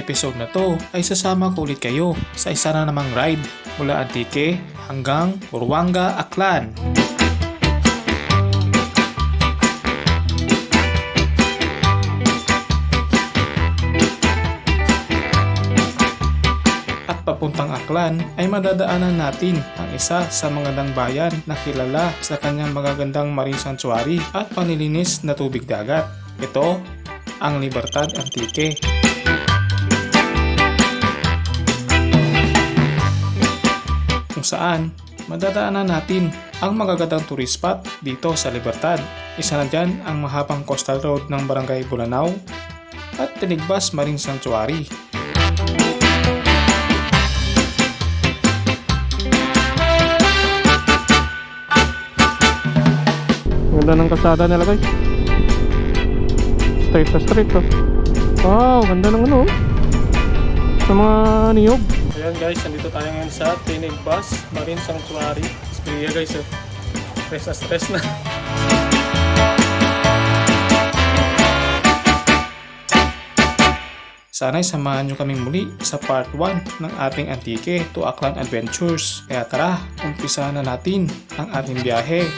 episode na to ay sasama ko ulit kayo sa isa na namang ride mula Antique hanggang Buruanga, Aklan. At papuntang Aklan ay madadaanan natin ang isa sa mga bayan na kilala sa kanyang magagandang marine sanctuary at panilinis na tubig dagat. Ito ang Libertad Antique. Kung saan madadaanan natin ang magagandang tourist spot dito sa Libertad. Isa na dyan ang mahabang coastal road ng Barangay Bulanao at Tinigbas Marine Sanctuary. Ganda ng kalsada nila guys. Straight na straight to. Wow, ganda ng ano. oh. Sa mga niyog. Ayan guys, nandito tayo ngayon sa Tinig Bus Marine Sanctuary. Espria guys oh. Stress na stress na. Sana'y samahan nyo kaming muli sa part 1 ng ating Antique to Aklan Adventures. Kaya tara, umpisa na natin ang ating biyahe.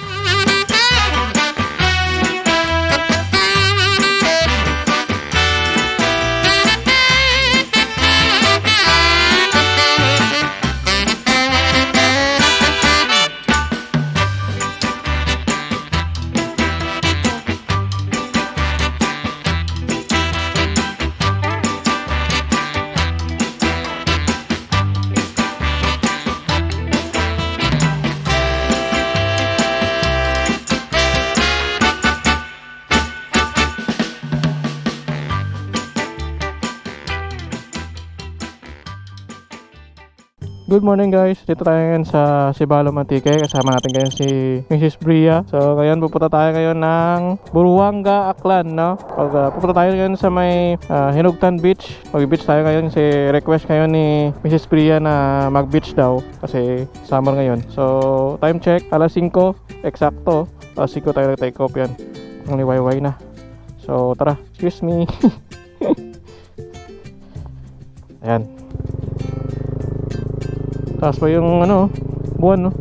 Good morning guys. Dito tayo ngayon sa Sibalo Mantique. Kasama natin ngayon si Mrs. Bria. So ngayon pupunta tayo ngayon ng Buruanga, Aklan, no? Pag uh, pupunta tayo ngayon sa may uh, Hinugtan Beach. Mag-beach tayo ngayon. Si request ngayon ni Mrs. Bria na mag-beach daw kasi summer ngayon. So time check, alas 5, eksakto. Alas 5 tayo take off yan. Ang liwayway na. So tara, excuse me. Ayan. Taas pa yung ano, buwan no.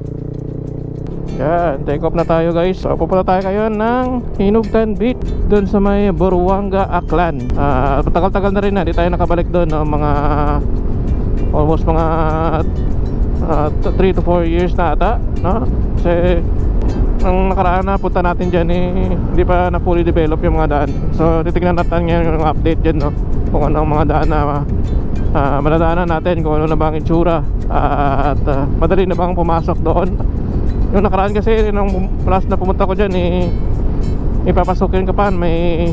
Yan, take off na tayo guys. So pupunta tayo ngayon ng Hinugtan Beach doon sa may Buruanga, Aklan. Ah, tagal-tagal na rin na, di tayo nakabalik doon no, mga almost mga 3 to 4 years na ata, no? Kasi ang nakaraan na punta natin dyan eh, hindi pa na fully develop yung mga daan. So titignan natin ngayon yung update dyan no, kung ano ang mga daan na uh, maladaanan natin kung ano na bang itsura. Ah, at ah, madali na bang pumasok doon. Yung nakaraan kasi nung last na pumunta ko dyan eh ipapasukin ka pa may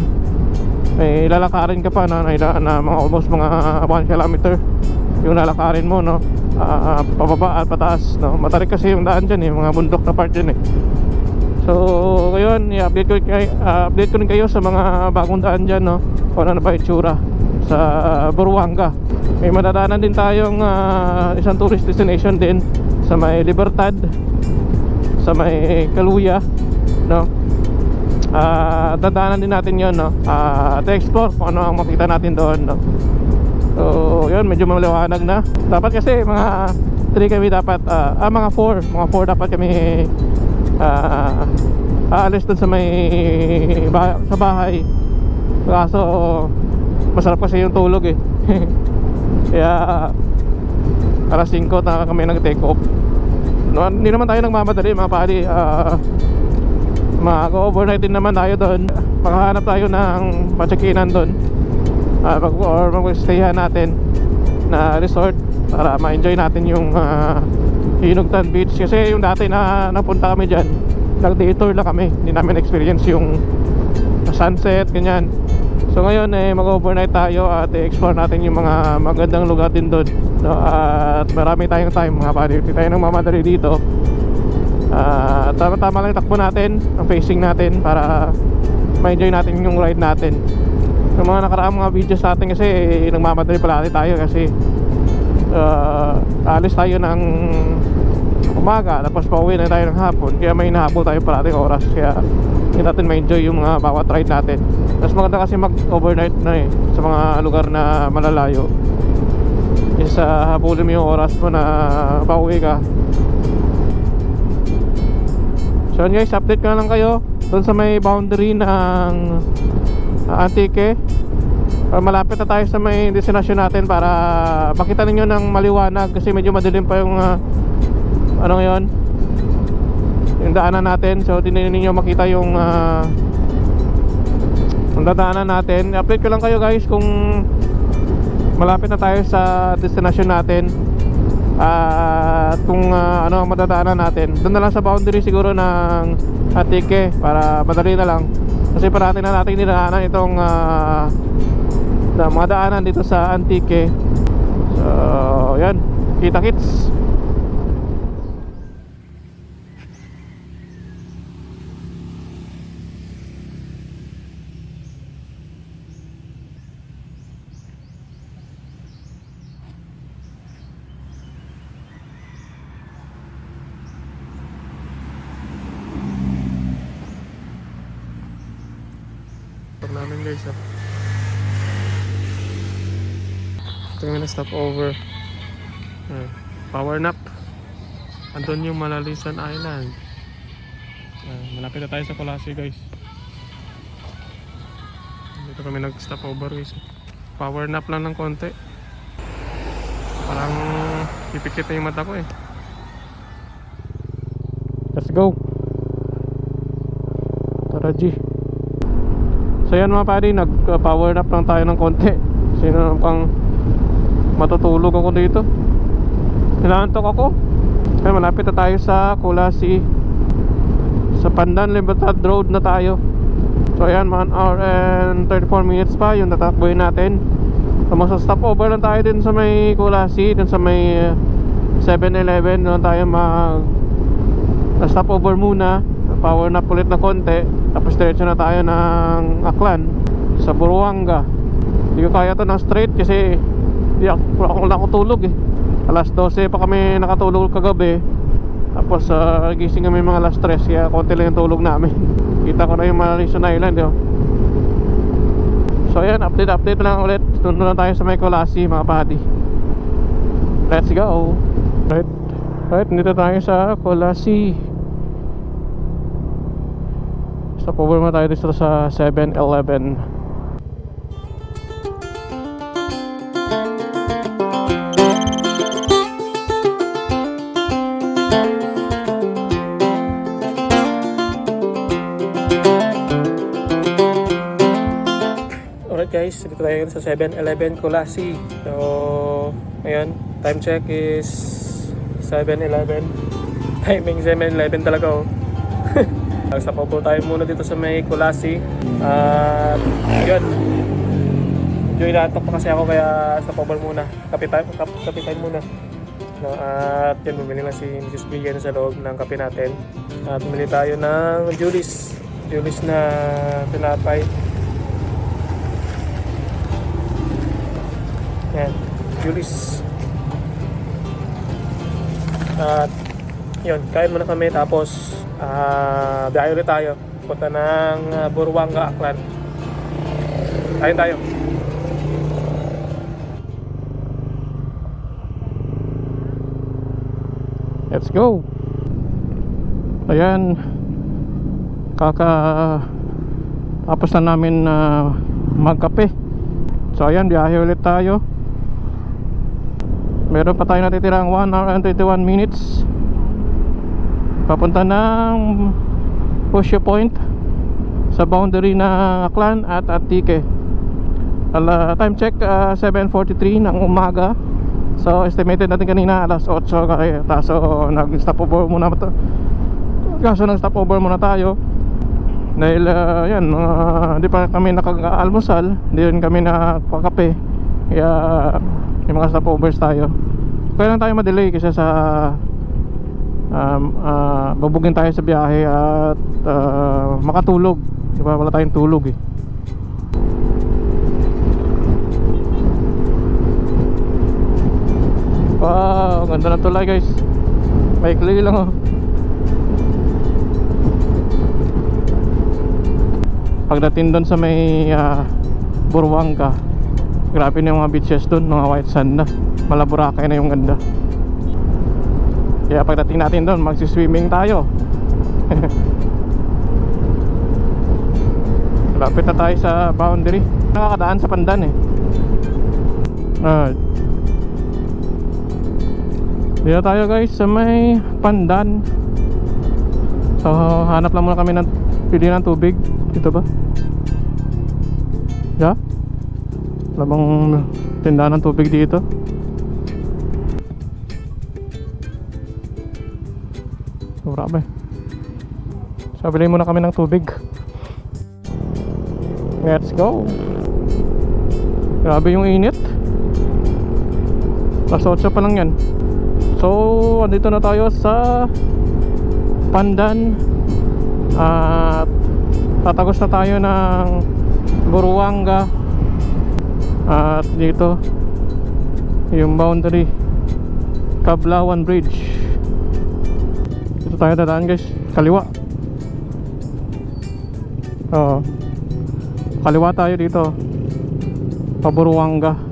may lalakarin ka pa na, na, na mga almost mga 1 kilometer. Yung lalakarin mo no Ah, pababa at pataas no. Matarik kasi yung daan dyan eh mga bundok na part dyan eh. So, ngayon, i-update ko, ah, update ko rin kayo sa mga bagong daan dyan, no? Kung ano na ba yung tsura sa Buruanga. May madadaanan din tayong ah, isang tourist destination din sa may Libertad, sa may Kaluya, no? Ah, dadaanan din natin yon no? Ah, to explore kung ano ang makita natin doon, no? So, yun, medyo maliwanag na. Dapat kasi mga 3 kami dapat, ah, ah mga 4, mga 4 dapat kami ah aalis dun sa may ba- sa bahay kaso masarap kasi yung tulog eh. Kaya alas 5 na kami nag take off. No, hindi naman tayo nagmamadali mga pali uh, mag-overnight din naman tayo doon. Makahanap tayo ng pachekinan doon. Uh, mag or mag-stayan natin na resort para ma-enjoy natin yung uh, Hinugtan Beach. Kasi yung dati na napunta kami dyan nag day tour lang kami. Hindi namin experience yung sunset ganyan so ngayon eh mag overnight tayo at i-explore natin yung mga magandang lugar din doon. No? at marami tayong time mga pari hindi tayo nang mamadali dito. At tama tama lang takbo natin ang facing natin para ma-enjoy natin yung ride natin. Yung mga nakaraang mga videos natin kasi eh, nagmamadali palagi tayo kasi uh, alis tayo ng umaga tapos pauwi na tayo ng hapon kaya may nahabol tayo parating oras kaya hindi natin ma-enjoy yung mga bawat ride natin. Tapos maganda kasi mag overnight na eh sa mga lugar na malalayo. Is uh, habulin mo yung oras mo na pauwi ka. So yun guys update ko na lang kayo doon sa may boundary ng uh, Antique. Uh, malapit na tayo sa may destination natin para makita ninyo ng maliwanag kasi medyo madilim pa yung uh, ano ngayon? Yung daanan natin. So hindi ninyo makita yung uh, yung dadaanan natin. Update ko lang kayo guys kung malapit na tayo sa destination natin. At kung uh, ano ang madadaanan natin. Doon na lang sa boundary siguro ng Atike para madali na lang. Kasi parati na natin dinaanan itong uh, na mga daanan dito sa Antique. So yan kita kits Stop namin guys ah. Ito yung stop over. Ah, power nap. Andun yung Malalisan Island. Ah, malapit na tayo sa Colossi guys. Dito kami nag-stop over guys. Power nap lang ng konti. Parang pipikit na yung mata ko eh. Let's go. Tara G. So yan mga pari, nag-power nap lang tayo ng konti. Sino naman pang matutulog ako dito. Inaantok ako. Kaya malapit na tayo sa Colasi. Sa Pandan Libertad Road na tayo. So ayan, 1 hour and 34 minutes pa yung tatakboy natin. So magsa-stop over lang tayo din sa may Colasi, din sa may uh, 7-Eleven. Doon tayo mag stop over muna. Power nap ulit na konti. Tapos diretso na tayo ng Aklan sa Buruanga. Hindi ko kaya to ng straight kasi hindi ako, wala akong nakatulog eh. Alas 12 pa kami nakatulog kagabi. Tapos uh, gising kami mga alas 3 kaya konti lang yung tulog namin. Kita ko na yung Malison Island oh. So ayan, update update lang ulit. Tundo na tayo sa may mga padi. Let's go. Right. Right, dito tayo sa Colasi. Stop over tayo dito sa 7-Eleven. Alright guys, dito tayo sa 7-Eleven Colasi. So, ngayon, time check is 7-Eleven. Timing 7-Eleven talaga oh. Stop over tayo muna dito sa may Colasi. At, yun. Medyo inaantok pa kasi ako kaya stop over muna. Kape tayo, kap, kape tayo muna. No, at yun, bumili lang si Mrs. Bigyan sa loob ng kape natin. At bumili tayo ng Julis. Julis na tinapay. Yan, Julis. At yun, kain muna kami tapos ah biyahe ulit tayo. Punta ng uh, Burwanga, Aklan. Kain tayo. Let's go. Ayan. Kaka tapos na namin na magkape. So ayan, biyahe ulit tayo. Meron pa tayo natitirang 1 hour and 21 minutes. Papunta ng Pusyo Point sa boundary na Aklan at Atike. Ala, time check uh, 7.43 ng umaga. So estimated natin kanina alas 8 kaya kaso nag-stop over muna to. Kaso nag-stop over muna tayo. Dahil uh, yan, mga hindi pa kami nakag-almusal, rin kami nakakape. Kaya may mga stopovers tayo. Kaya lang tayo madelay kasi sa um, uh, babugin tayo sa biyahe at uh, makatulog. Di ba? Wala tayong tulog eh. Wow, ganda na tulay guys. Maikli lang oh. Pagdating doon sa may ah, Burwanga Grabe na yung mga beaches doon, mga white sand na Malaburakay na yung ganda Kaya pagdating natin doon, magsiswimming tayo Lapit na tayo sa boundary Nakakadaan sa pandan eh Ah. Dito tayo guys sa may pandan So hanap lang muna kami ng pili ng tubig Dito ba? Yeah? Wala bang tindahan ng tubig dito? So bilhin muna kami ng tubig. Let's go. Grabe yung init. Alas 8 pa lang yan. So, andito na tayo sa Pandan. At tatagos na tayo ng Buruanga. At dito Yung boundary Kablawan Bridge. Dito tayo dadaan guys. Kaliwa Oo. Kaliwa tayo dito. Paburuanga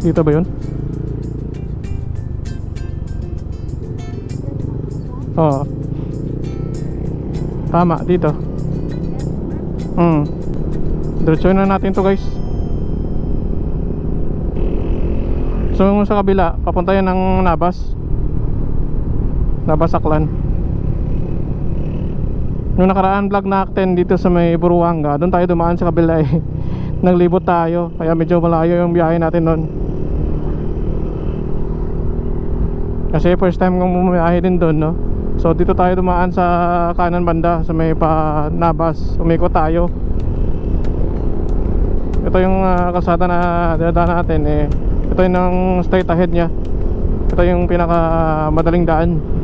Dito ba yun? Oo. Tama, dito. Hmm. Diretsuhin na natin to guys. So sa kabila. Papunta yan ng Nabas. Nabas Aklan Nung nakaraan vlog natin dito sa may Buruanga Doon tayo dumaan sa kabila eh. Naglibot tayo Kaya medyo malayo yung biyahe natin noon Kasi first time kong bumiyahe din doon no? So dito tayo dumaan sa kanan banda Sa may pa Nabas Umikot tayo. Ito yung ah, kalsada na dinadaan natin eh. Ito yung ng straight ahead niya. Ito yung pinaka madaling daan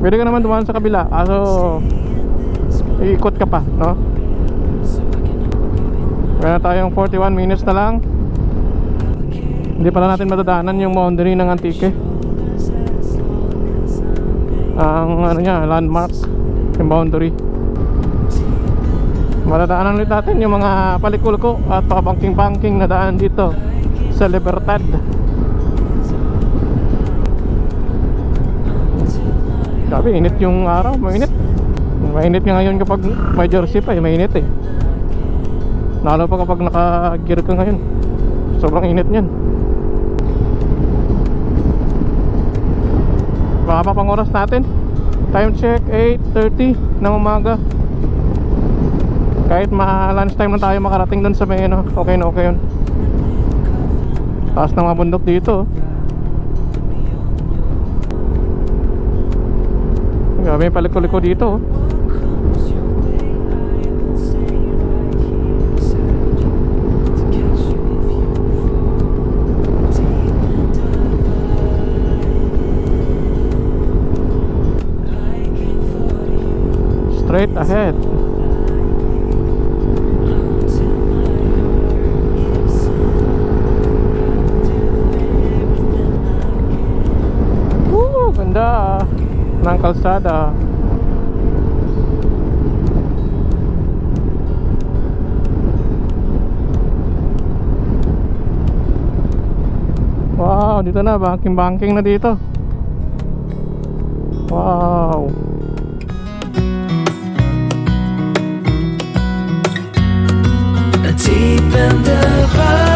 Pwede ka naman dumaan sa kabila Kaso Iikot ka pa no? Meron tayong 41 minutes na lang. Hindi pala natin madadaanan yung boundary ng Antique. Ang ano niya, landmark Yung boundary. Madadaanan ulit natin yung mga palikulko At pakabangking-bangking na daan dito Sa Libertad Grabe, init yung araw, mainit. Mainit nga ngayon kapag may jersey pa eh, mainit eh. Lalo pa kapag naka-gear ka ngayon. Sobrang init niyan. Baka pa pang oras natin. Time check 8.30 ng umaga. Kahit ma lunch time na tayo makarating dun sa may ano Okay na okay yun. Taas ng mga bundok dito Grabe yung paliko-liko dito oh. Straight ahead kalsada Wow, dito na, banking-banking na dito Wow. Deep and abiding,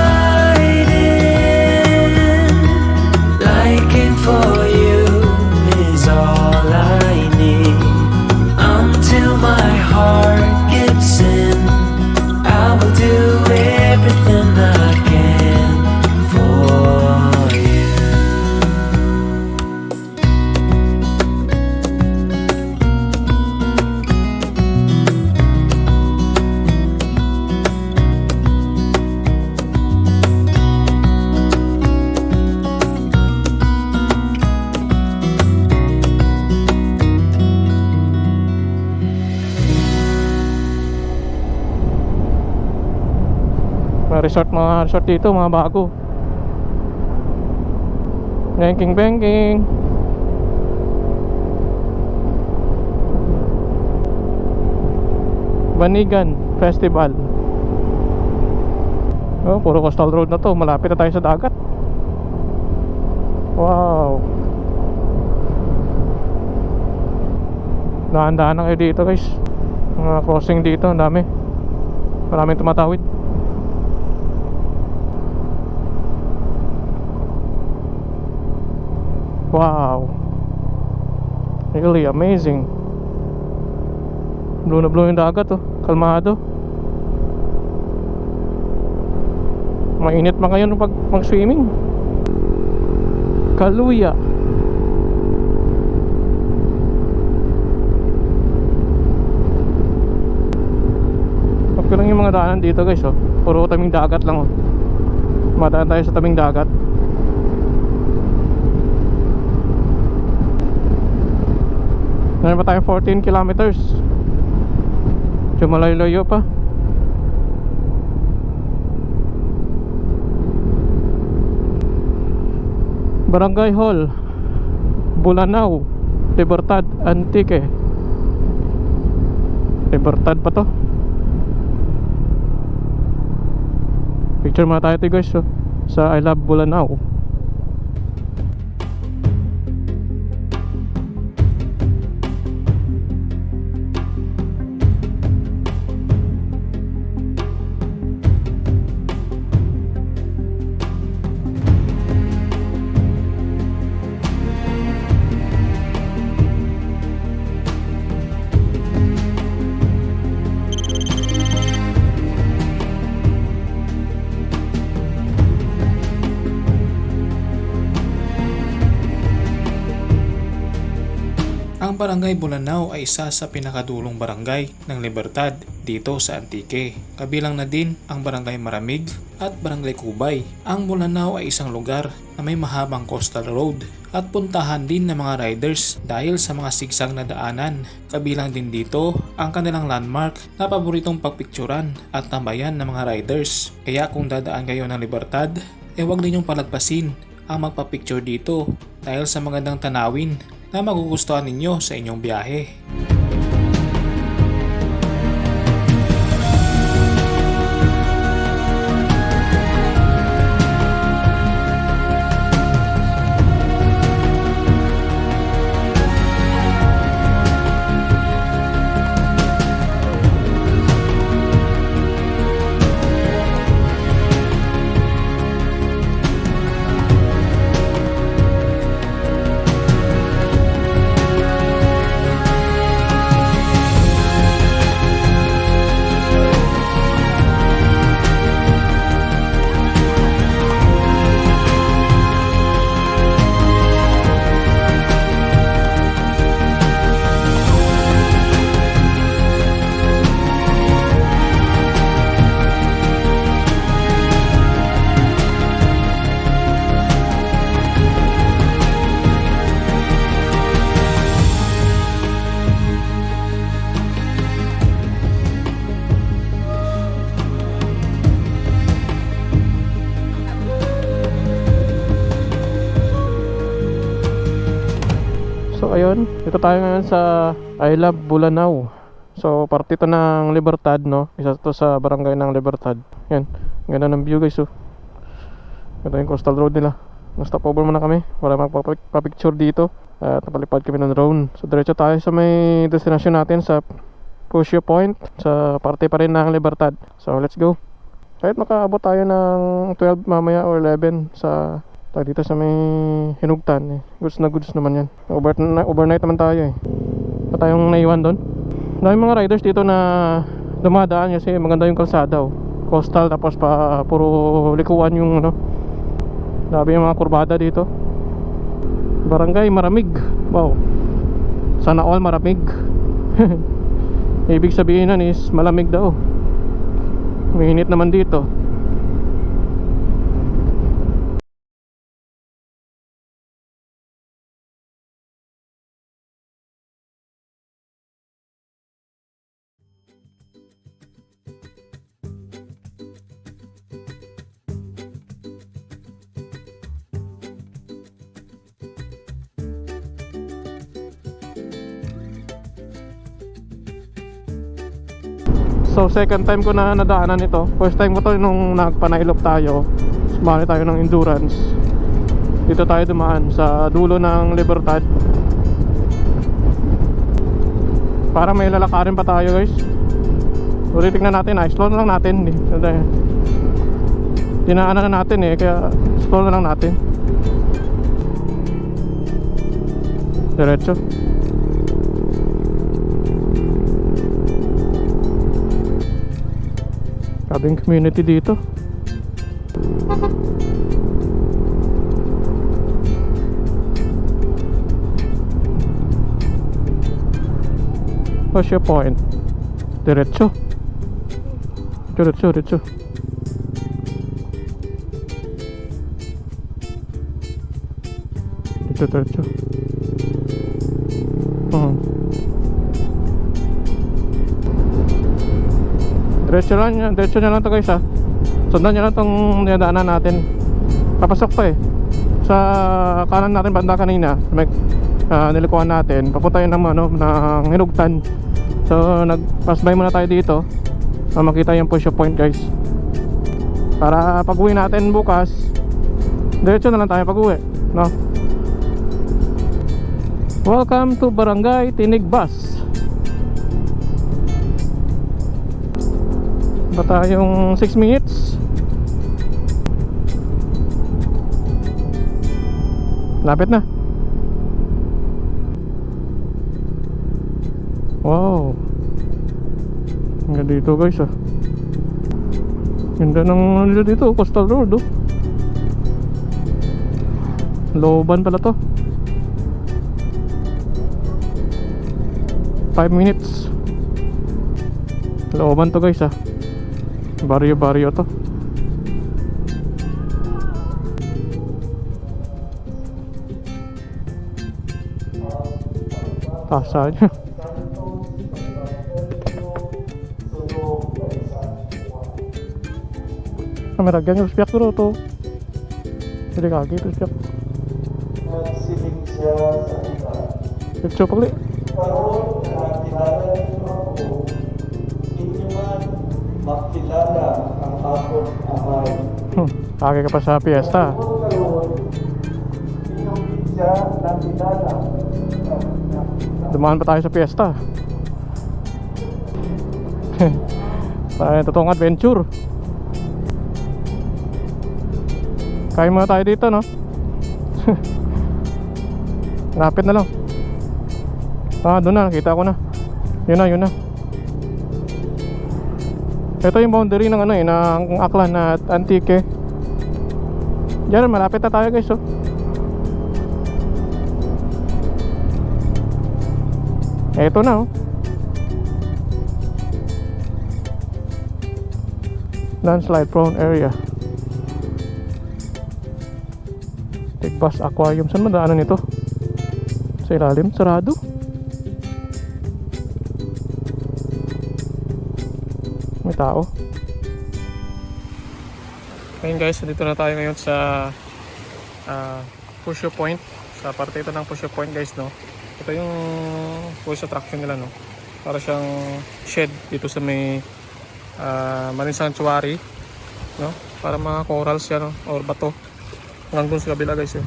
resort, mga resort dito, mga bago Banking, banking. Banigan Festival. Oh, puro coastal road na to. Malapit na tayo sa dagat. Wow. Dahan-dahan na kayo dito guys. Mga crossing dito, ang dami. Maraming tumatawid. Really amazing. Blue na blue yung dagat oh. Kalmado. Mainit man ngayon pag mag-swimming. Kaluya. Okay lang yung mga daanan dito guys oh. Puro tabing dagat lang oh. Madaan tayo sa tabing dagat. Meron pa tayong 14 kilometers. Medyo malayo-layo pa. Barangay Hall Bulanao Libertad Antique Libertad pa to Picture muna tayo ito guys oh, Sa I Love Bulanao Ang barangay Bulanao ay isa sa pinakadulong barangay ng Libertad dito sa Antique. Kabilang na din ang barangay Maramig at barangay Kubay. Ang Bulanao ay isang lugar na may mahabang coastal road at puntahan din ng mga riders dahil sa mga sigsag na daanan. Kabilang din dito ang kanilang landmark na paboritong pagpicturan at tambayan ng mga riders. Kaya kung dadaan kayo ng Libertad, eh huwag ninyong palagpasin ang magpapicture dito dahil sa magandang tanawin na magugustuhan ninyo sa inyong biyahe. So ayun, dito tayo ngayon sa I Love Bulanao. So parte to ng Libertad no. Isa to sa barangay ng Libertad. Yan, ganda ng view guys oh. Ito yung coastal road nila. Na-stop over muna kami para magpapicture dito. At napalipad kami ng drone. So diretso tayo sa may destination natin sa Pusyo Point sa parte pa rin ng Libertad. So let's go. Kahit makaabot tayo ng 12 mamaya or 11 sa tayo dito sa may hinugtan eh. Goods na goods naman yan. Over, na, overnight naman tayo eh. Pa tayong naiwan doon. Dami mga riders dito na dumadaan kasi maganda yung kalsada oh. Coastal tapos pa puro likuan yung ano. Dami yung mga kurbada dito. Barangay Maramig. Wow. Sana all maramig. Ibig sabihin nun is malamig daw. Mainit naman dito. Second time ko na nadaanan ito. First time ko to nung nagpanailop tayo. Sumali tayo ng endurance. Dito tayo dumaan sa dulo ng Libertad. Para may lalakarin pa tayo guys. So titignan natin. Ah Slow na lang natin. Eh. Dinaanan na natin eh. Kaya slow na lang natin. Diretso Grabing community dito. What's your point? Diretso. Diretso, diretso. Diretso, diretso. Diretso lang yan, diretso na lang to guys ha. Sundan nyo lang tong dinadaanan natin. Papasok to eh. Sa kanan natin banda kanina, may uh, nilikuhan natin. Papunta yun ng, ano, ng Hinugtan. So nag-pass by muna tayo dito. Para makita yung push point guys. Para pag uwi natin bukas, diretso na lang tayo pag uwi. No? Welcome to Barangay Tinig ba tayong 6 minutes. Lapit na. Wow. Hanggang dito guys ah. Ganda ng ano nila dito coastal road oh. Looban pala to. 5 minutes. Looban to guys ah barrio-barrio tuh. Tas kamera geng harus pihak dulu tuh. Jadi kaki terus pihak. Ya, cukup nih Kaki ka pa sa nakilala. Dumaan pa tayo sa fiesta Tayo totoong adventure. Kain muna tayo dito no? Lapit na lang. Ah doon na nakita ko na. Yun na yun na. Ito yung boundary ng ano eh Ng Aklan at Antique Diyan malapit na tayo guys oh Eto na oh. Landslide prone area. Tigbas Aquarium. Saan madaanan ito? Sa ilalim? Sarado? May tao. Ngayon guys, dito na tayo ngayon sa uh, Pusher Point. Sa parte ito ng Pusher Point guys, no? Ito yung full attraction nila no. Para siyang shed dito sa may uh, Marine Sanctuary, no? Para mga corals yan no? or bato. Hanggang dun sa kabila guys yun.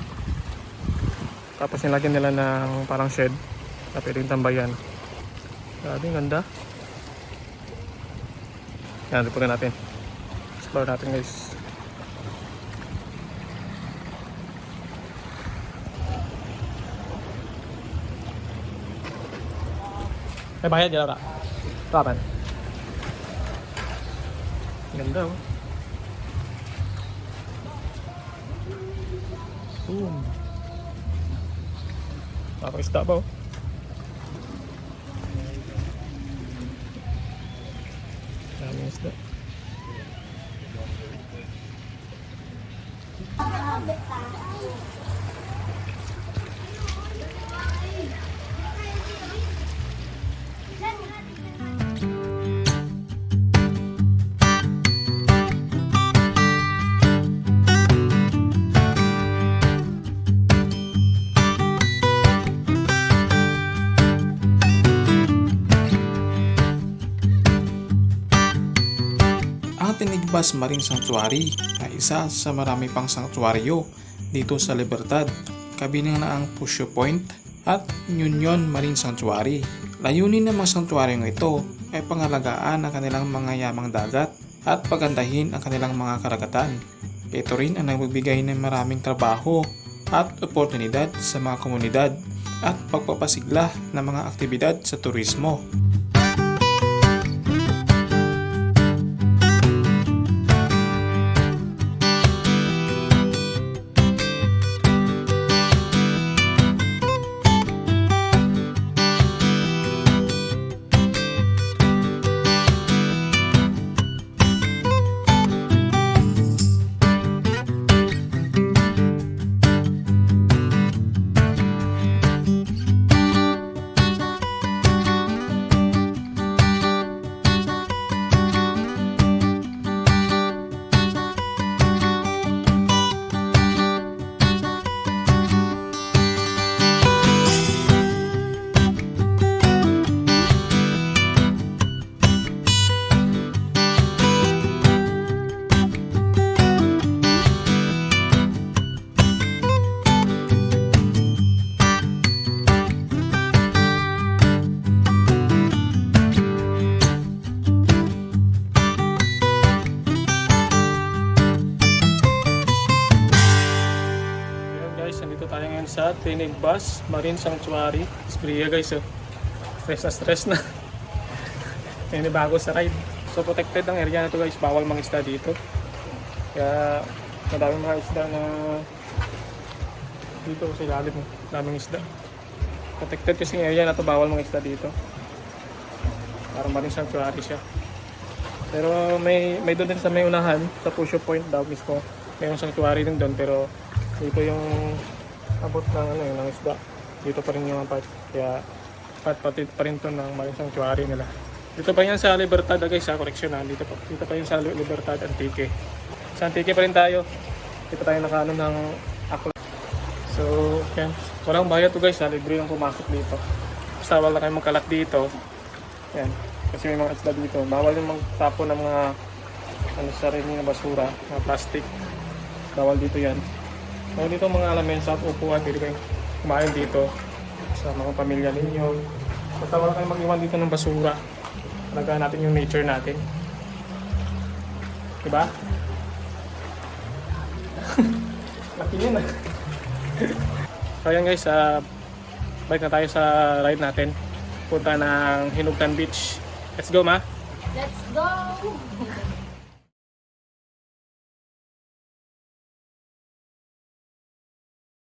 Tapos nilagyan nila ng parang shed na pwedeng tambayan. Grabe, ganda. Yan, dito na natin. Explore natin guys. May bayad yan, Laura. Kapan? Ganda, tahu. Boom. Tapos isda ba, oh. Tinigbas Marine Sanctuary na isa sa marami pang sanktuaryo dito sa Libertad, kabilang na ang Pusyo Point at Union Marine Sanctuary. Layunin ng mga sanktuaryong ito ay pangalagaan ang kanilang mga yamang dagat at pagandahin ang kanilang mga karagatan. Ito rin ang nagbibigay ng maraming trabaho at oportunidad sa mga komunidad at pagpapasigla ng mga aktibidad sa turismo. Tinig Bus Marine Sanctuary. Espria guys, oh. stress na stress na. May bago sa ride. So protected ang area na to guys, bawal mga isda dito. Kaya madaming mga isda na dito sa ilalim, oh. daming isda. Protected kasi yung area na to, bawal mga isda dito. Parang Marine Sanctuary siya. Pero may may doon din sa may unahan, sa Pusho Point daw mismo. Mayroong sanctuary din doon pero dito yung abot ng ano yun, ng isda. Dito pa rin yung part. Kaya part pati pa rin to ng Marine Sanctuary nila. Dito pa yan sa Libertad ah, guys, sa correction ha. Dito pa, dito pa yun sa Libertad Antique. Sa Antique pa rin tayo. Dito tayo nakaano ng akla. So, yan. Walang bayad to guys ha. Libre yung pumasok dito. Basta wala kayong magkalat dito. Yan. Kasi may mga isda dito. Bawal yung magtapo ng mga ano sa rin na basura, mga plastic. Bawal dito yan. Meron dito mga lamesa at upuan. Pwede kayong kumain dito sa mga pamilya ninyo. Basta wala kayong mag-iwan dito ng basura. Alagaan natin yung nature natin. Diba? Laki yun ah. so yan guys, uh, balik na tayo sa ride natin. Punta ng Hinugtan Beach. Let's go ma! Let's go!